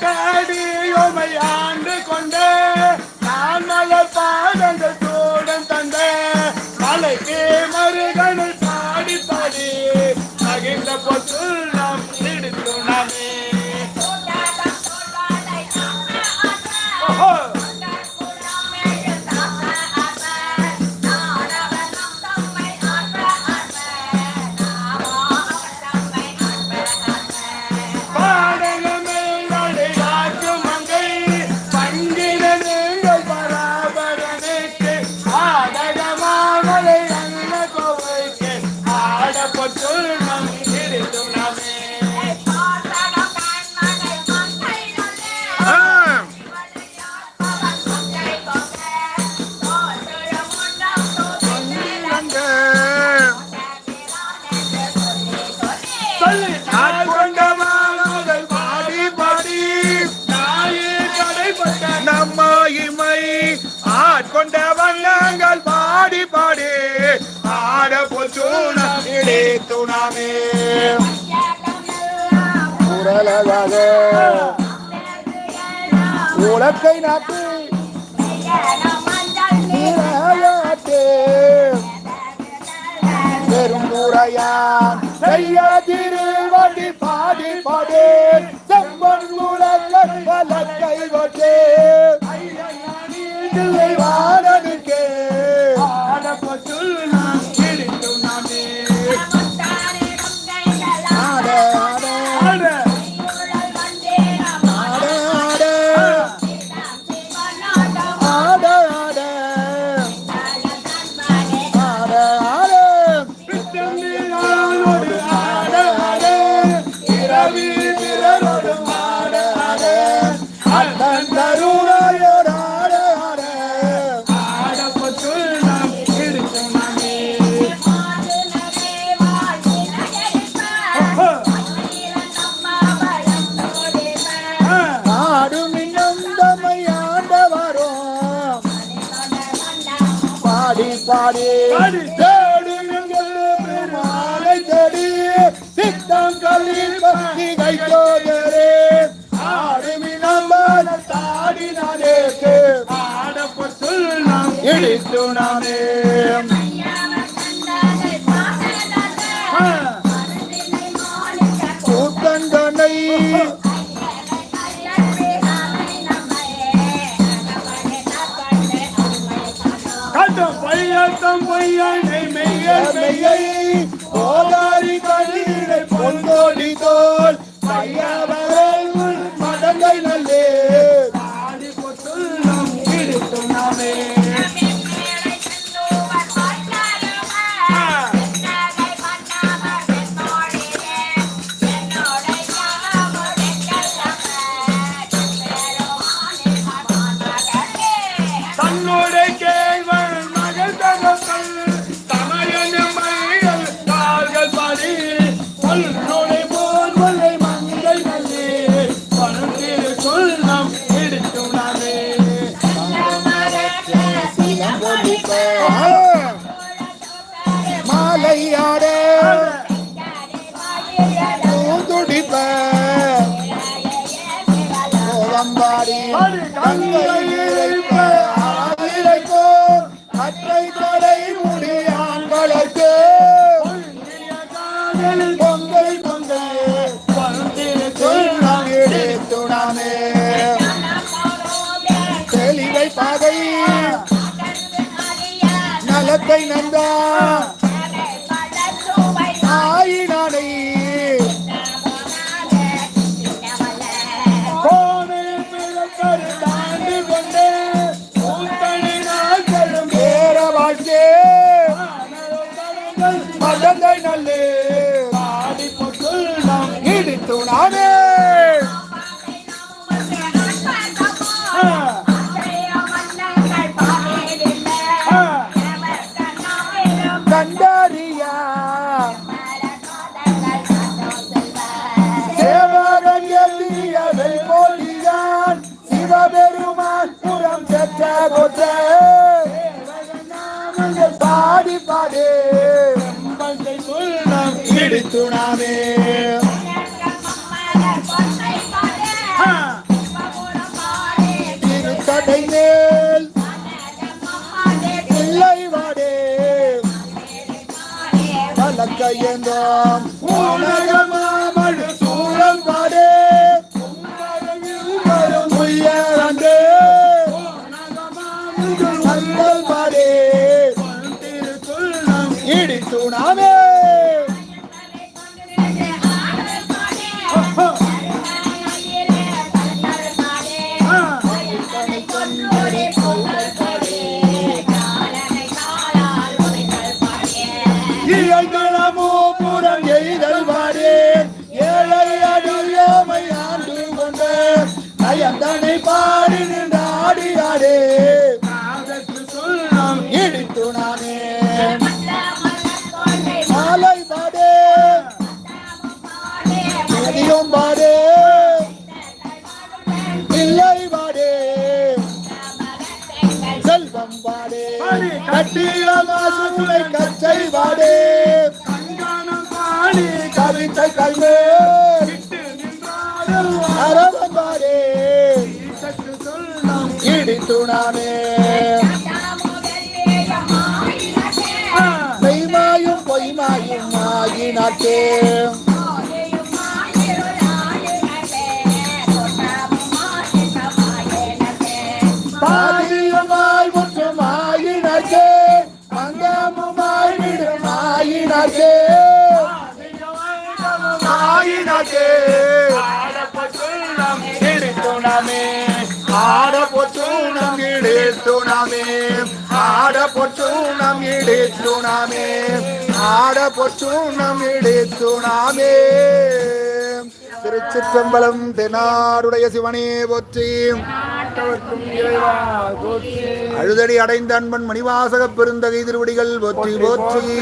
back. துணமே குரலாக உலக்கை நாக்கு பெரும்புறையான் செய்யா திருவடி பாடி பாடே. செம்மன் உலகை வட்டே ஐயா பாடி. தேடி பெருமாளை தேடி. சித்தங்களில் பக்தி கைத்தோதரே ஆடுமி நம்ம தாடி நானே ஆடப்ப நாம் இடித்து நானே பொய்த்தம் பொய்யை மெய்யை மெய்யை மாலையாட பூந்துடிப்ப. கோலம்பாடி அற்றை தடை முடியான்களுக்கு பொங்கல் பொங்கல் பந்திருக்குணமே தெளிவை பகை பழத்தை நந்தா. ஆயினானை மதந்தை நல்லே. பாடி புட்டு நாம் இடித்து நானே கை மேல் பிள்ளை வாடே வழக்க செல்வம் பாடே கட்டிய மாசூலை கச்சை பாடே கவிதை கல்வே அரவம் பாடே இடித்துணாமே மெய்மாயும் பொய்மாயும் ஆகினாட்டே ஆட பொச்சுணம் இடித்துணாமே ஆட பொச்சுணம் இடித்துணாமே ஆட பொச்சுணம் இடித்துணாமே திருச்சிற்றம்பலம் தென்னாடுடைய சிவனே போற்றி. அழுதடி அடைந்த அன்பன் மணிவாசக பெருந்தகை திருவடிகள் போற்றி போற்றி.